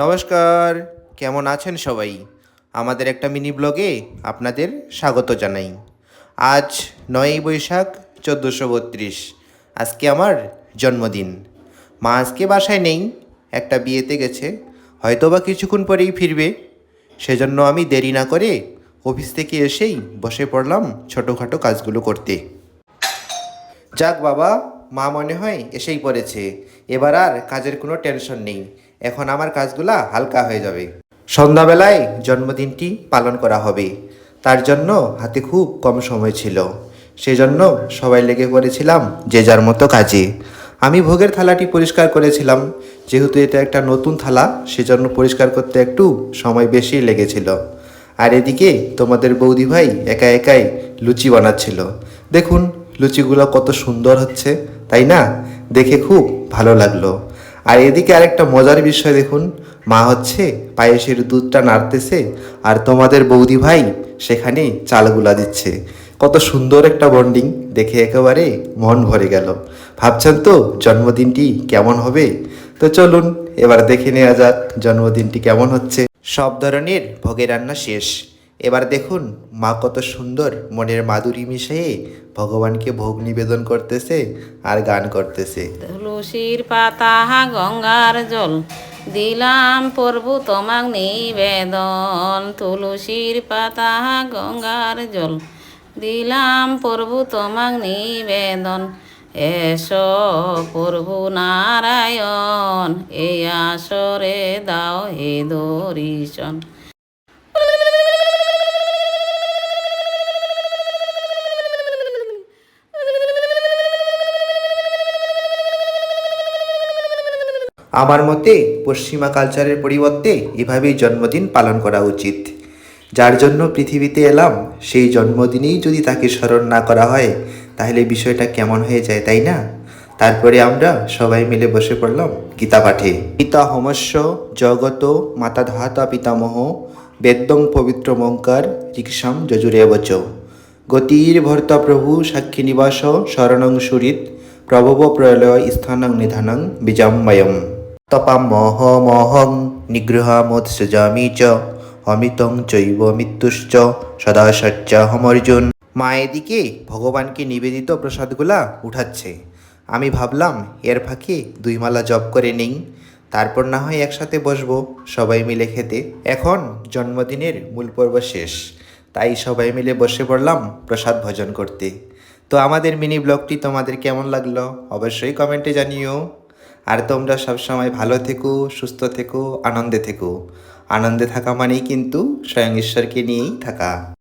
নমস্কার, কেমন আছেন সবাই? আমাদের একটা মিনি ব্লগে আপনাদের স্বাগত জানাই। আজ নয়ই বৈশাখ, চোদ্দোশো বত্রিশ। আজকে আমার জন্মদিন। মা আজকে বাসায় নেই, একটা বিয়েতে গেছে। হয়তোবা কিছুক্ষণ পরেই ফিরবে। সেজন্য আমি দেরি না করে অফিস থেকে এসেই বসে পড়লাম ছোটোখাটো কাজগুলো করতে। যাক বাবা মা মনে হয় এসেই পড়েছে। এবার আর কাজের কোনো টেনশন নেই। এখন আমার কাজগুলা হালকা হয়ে যাবে। সন্ধ্যাবেলায় জন্মদিনটি পালন করা হবে। তার জন্য হাতে খুব কম সময় ছিল। সেজন্য সবাই লেগে পড়েছিলাম যে যার মতো কাজে। আমি ভোগের থালাটি পরিষ্কার করেছিলাম। যেহেতু এটা একটা নতুন থালা, সেজন্য পরিষ্কার করতে একটু সময় বেশি লেগেছিল। আর এদিকে তোমাদের বৌদি ভাই একা একাই লুচি বানাচ্ছিল। দেখুন লুচিগুলো কত সুন্দর হচ্ছে, তাই না? দেখে খুব ভালো লাগল। আর এদিকে আরেকটা মজার বিষয় দেখুন, মা হচ্ছে পায়েসের দুধটা নাড়তেছে আর তোমাদের বৌদি ভাই সেখানে চালগুলা দিচ্ছে। কত সুন্দর একটা বন্ডিং, দেখে একেবারে মন ভরে গেল। ভাবছেন তো জন্মদিনটি কেমন হবে? তো চলুন, এবার দেখে নেওয়া যাক জন্মদিনটি কেমন হচ্ছে। সব ধরনের ভোগের রান্না শেষ। এবার দেখুন, মা কত সুন্দর মনের মাধুরী মিশিয়ে ভগবানকে ভোগ নিবেদন করতেছে আর গান করতেছে। তুলসীর পাতা গঙ্গার জল, দিলাম প্রভু তোমাক নিবেদন। তুলসীর পাতা গঙ্গার জল, দিলাম প্রভু তোমাক নিবেদন। এসো প্রভু নারায়ণ, এই আসরে দাও হে দরিশন। আমার মতে পশ্চিমা কালচারের পরিবর্তে এভাবেই জন্মদিন পালন করা উচিত। যার জন্য পৃথিবীতে এলাম, সেই জন্মদিনেই যদি তাকে স্মরণ না করা হয়, তাহলে বিষয়টা কেমন হয়ে যায়, তাই না? তারপরে আমরা সবাই মিলে বসে পড়লাম গীতা পাঠে। পিতা হমস্য জগত মাতা ধাতা পিতামহ বেদ্যং পবিত্র মঙ্কার রিক্সাম যজুরেবচ গতির ভর্তা প্রভু সাক্ষী নিবাস, শরণং সুরিত, প্রভব প্রলয় স্থানং নিধানং বিজাম্বয়ম। তপামহ মহং নিগ্রহামোৎসজামি চ, অমিতং চৈব মৃত্যুশ্চ সদা সচ্চা হমর্জুন মা এদিকে ভগবানকে নিবেদিত প্রসাদগুলা উঠাচ্ছে। আমি ভাবলাম, এর ফাঁকে দুই মালা জপ করে নেই। তারপর না হয় একসাথে বসবো, সবাই মিলে খেতে। এখন জন্মদিনের মূল পর্ব শেষ। তাই সবাই মিলে বসে পড়লাম প্রসাদ ভজন করতে। তো আমাদের মিনি ব্লগটি তোমাদের কেমন লাগল? অবশ্যই কমেন্টে জানিও। আর তোমরা সবসময় ভালো থেকো, সুস্থ থেকো, আনন্দে থেকো। আনন্দে থাকা মানেই কিন্তু স্বয়ং ঈশ্বরকে নিয়েই থাকা।